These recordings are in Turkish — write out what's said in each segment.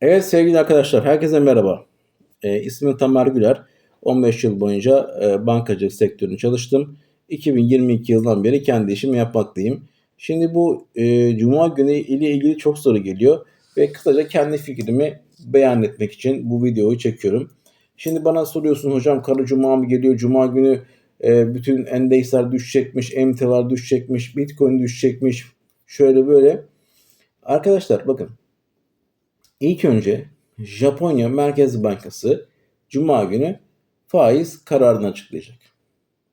Evet sevgili arkadaşlar, herkese merhaba. E, ismim Tamer Güler. 15 yıl boyunca e, bankacılık sektöründe çalıştım. 2022 yılından beri kendi işimi yapmaktayım. Şimdi bu e, Cuma günü ile ilgili çok soru geliyor ve kısaca kendi fikrimi beyan etmek için bu videoyu çekiyorum. Şimdi bana soruyorsun hocam kara cuma mı geliyor? Cuma günü e, bütün endeksler düşecekmiş, emtialar düşecekmiş, bitcoin düşecekmiş, şöyle böyle. Arkadaşlar bakın İlk önce Japonya Merkez Bankası Cuma günü faiz kararını açıklayacak.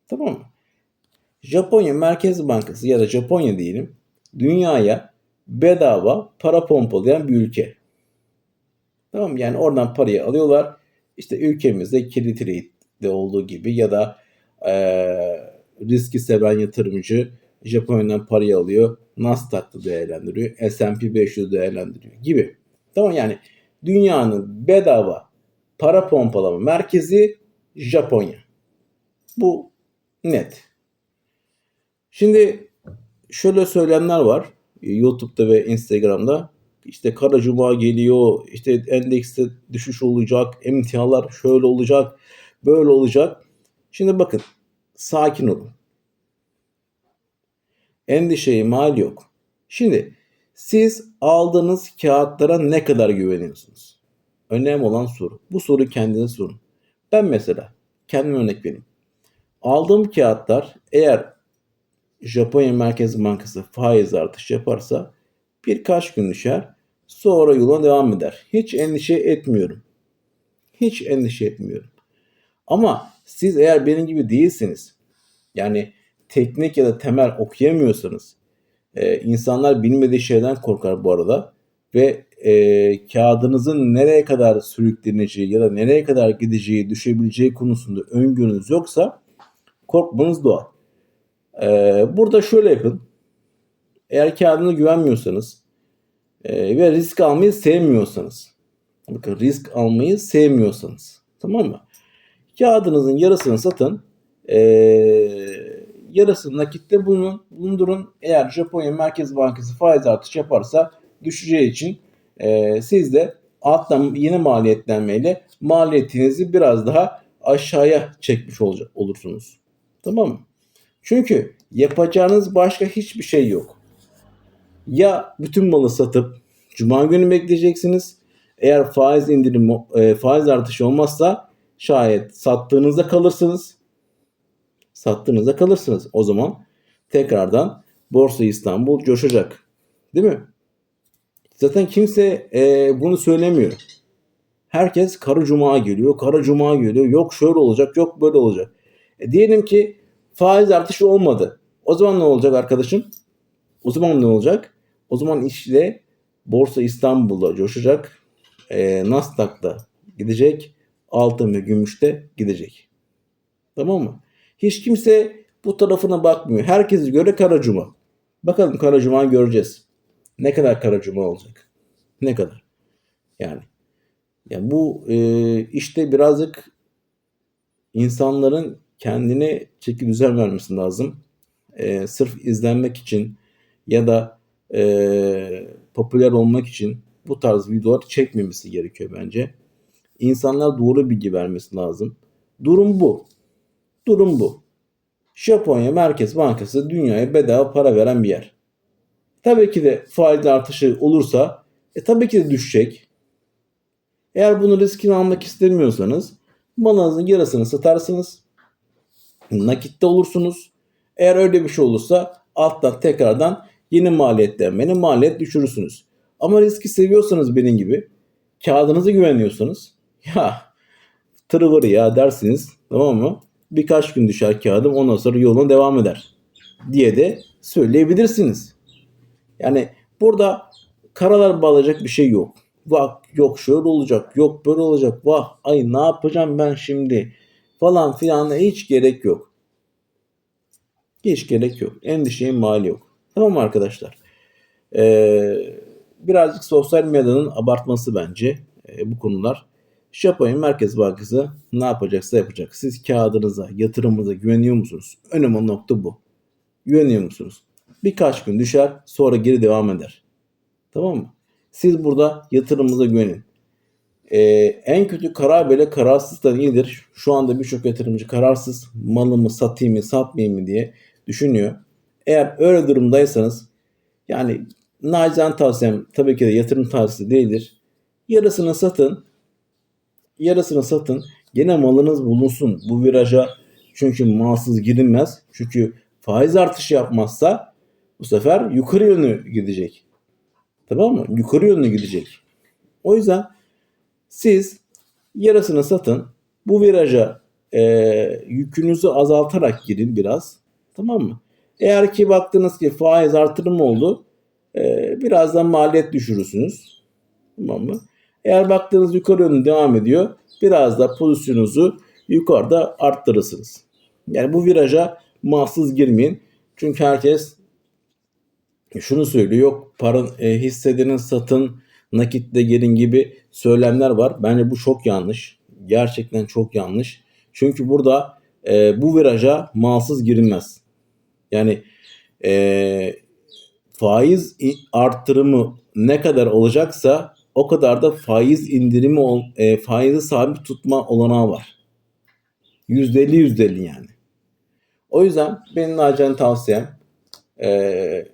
Tamam mı? Japonya Merkez Bankası ya da Japonya diyelim dünyaya bedava para pompalayan bir ülke. Tamam? Yani oradan parayı alıyorlar. İşte ülkemizde kilit rate'de olduğu gibi ya da e, riski seven yatırımcı Japonya'dan parayı alıyor. Nasdaq'ta değerlendiriyor. S&P 500 değerlendiriyor gibi. Tamam yani dünyanın bedava para pompalama merkezi Japonya. Bu net. Şimdi şöyle söyleyenler var YouTube'da ve Instagram'da. İşte kara cuma geliyor, işte endekste düşüş olacak, emtialar şöyle olacak, böyle olacak. Şimdi bakın sakin olun. Endişeye mal yok. Şimdi siz aldığınız kağıtlara ne kadar güveniyorsunuz? Önemli olan soru. Bu soru kendinize sorun. Ben mesela kendim örnek vereyim. Aldığım kağıtlar eğer Japonya Merkez Bankası faiz artış yaparsa birkaç gün düşer. Sonra yola devam eder. Hiç endişe etmiyorum. Hiç endişe etmiyorum. Ama siz eğer benim gibi değilsiniz, yani teknik ya da temel okuyamıyorsanız, ee, insanlar bilmediği şeyden korkar bu arada. Ve e, kağıdınızın nereye kadar sürükleneceği ya da nereye kadar gideceği, düşebileceği konusunda öngörünüz yoksa korkmanız doğal. Ee, burada şöyle yapın. Eğer kağıdına güvenmiyorsanız e, ve risk almayı sevmiyorsanız bakın risk almayı sevmiyorsanız tamam mı? Kağıdınızın yarısını satın. Eee yarısını nakitte bulunun, bulundurun. Eğer Japonya Merkez Bankası faiz artış yaparsa düşeceği için e, siz de alttan yeni maliyetlenmeyle maliyetinizi biraz daha aşağıya çekmiş olacak, olursunuz. Tamam mı? Çünkü yapacağınız başka hiçbir şey yok. Ya bütün malı satıp cuma günü bekleyeceksiniz. Eğer faiz indirim e, faiz artışı olmazsa şayet sattığınızda kalırsınız sattığınızda kalırsınız. O zaman tekrardan Borsa İstanbul coşacak. Değil mi? Zaten kimse e, bunu söylemiyor. Herkes kara cuma geliyor, kara cuma geliyor. Yok şöyle olacak, yok böyle olacak. E, diyelim ki faiz artışı olmadı. O zaman ne olacak arkadaşım? O zaman ne olacak? O zaman işte Borsa İstanbul'da coşacak. E, Nasdaq'ta gidecek. Altın ve gümüşte gidecek. Tamam mı? Hiç kimse bu tarafına bakmıyor. Herkes göre kara cuma. Bakalım kara cuma göreceğiz. Ne kadar kara cuma olacak? Ne kadar? Yani yani bu e, işte birazcık insanların kendine çeki düzen vermesi lazım. E, sırf izlenmek için ya da e, popüler olmak için bu tarz videolar çekmemesi gerekiyor bence. İnsanlar doğru bilgi vermesi lazım. Durum bu. Durum bu. Japonya Merkez Bankası dünyaya bedava para veren bir yer. Tabii ki de faiz artışı olursa e tabii ki de düşecek. Eğer bunu riskini almak istemiyorsanız malınızın yarısını satarsınız. Nakitte olursunuz. Eğer öyle bir şey olursa alttan tekrardan yeni maliyetlenmeni maliyet düşürürsünüz. Ama riski seviyorsanız benim gibi kağıdınızı güveniyorsanız ya tırıvırı ya dersiniz tamam mı? Birkaç gün düşer kağıdım ondan sonra yoluna devam eder diye de söyleyebilirsiniz. Yani burada karalar bağlayacak bir şey yok. Vah yok şöyle olacak yok böyle olacak vah ay ne yapacağım ben şimdi falan filan hiç gerek yok. Hiç gerek yok. Endişeye mal yok. Tamam arkadaşlar? Ee, birazcık sosyal medyanın abartması bence e, bu konular. Japonya Merkez Bankası ne yapacaksa yapacak. Siz kağıdınıza, yatırımınıza güveniyor musunuz? Önemli nokta bu. Güveniyor musunuz? Birkaç gün düşer sonra geri devam eder. Tamam mı? Siz burada yatırımınıza güvenin. Ee, en kötü karar bile kararsızdan iyidir. Şu anda birçok yatırımcı kararsız malımı satayım mı satmayayım mı diye düşünüyor. Eğer öyle durumdaysanız yani nacizane tavsiyem tabii ki de yatırım tavsiyesi değildir. Yarısını satın. Yarısını satın. Gene malınız bulunsun. Bu viraja çünkü malsız girilmez. Çünkü faiz artışı yapmazsa bu sefer yukarı yönlü gidecek. Tamam mı? Yukarı yönlü gidecek. O yüzden siz yarısını satın. Bu viraja e, yükünüzü azaltarak girin biraz. Tamam mı? Eğer ki baktınız ki faiz artırım oldu. e, birazdan maliyet düşürürsünüz. Tamam mı? Eğer baktığınız yukarı yönlü devam ediyor. Biraz da pozisyonunuzu yukarıda arttırırsınız. Yani bu viraja mahsız girmeyin. Çünkü herkes şunu söylüyor. Yok paran e, hissedenin satın nakitle gelin gibi söylemler var. Bence bu çok yanlış. Gerçekten çok yanlış. Çünkü burada e, bu viraja malsız girilmez. Yani e, faiz arttırımı ne kadar olacaksa o kadar da faiz indirimi e, faizi sabit tutma olanağı var. %50 %50 yani. O yüzden benim nacizane tavsiyem e,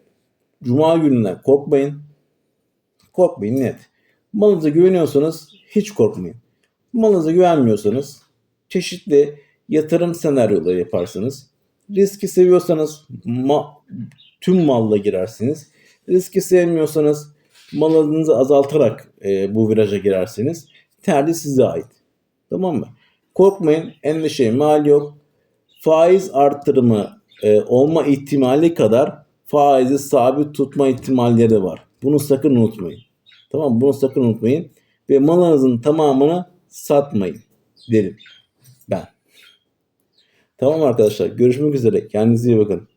Cuma gününden korkmayın. Korkmayın net. Malınıza güveniyorsanız hiç korkmayın. Malınıza güvenmiyorsanız çeşitli yatırım senaryoları yaparsınız. Riski seviyorsanız ma- tüm malla girersiniz. Riski sevmiyorsanız malınızı azaltarak e, bu viraja girersiniz. Tercih size ait. Tamam mı? Korkmayın. Endişeye mal yok. Faiz artırımı e, olma ihtimali kadar faizi sabit tutma ihtimalleri var. Bunu sakın unutmayın. Tamam? Bunu sakın unutmayın. Ve malınızın tamamını satmayın derim ben. Tamam arkadaşlar. Görüşmek üzere. Kendinize iyi bakın.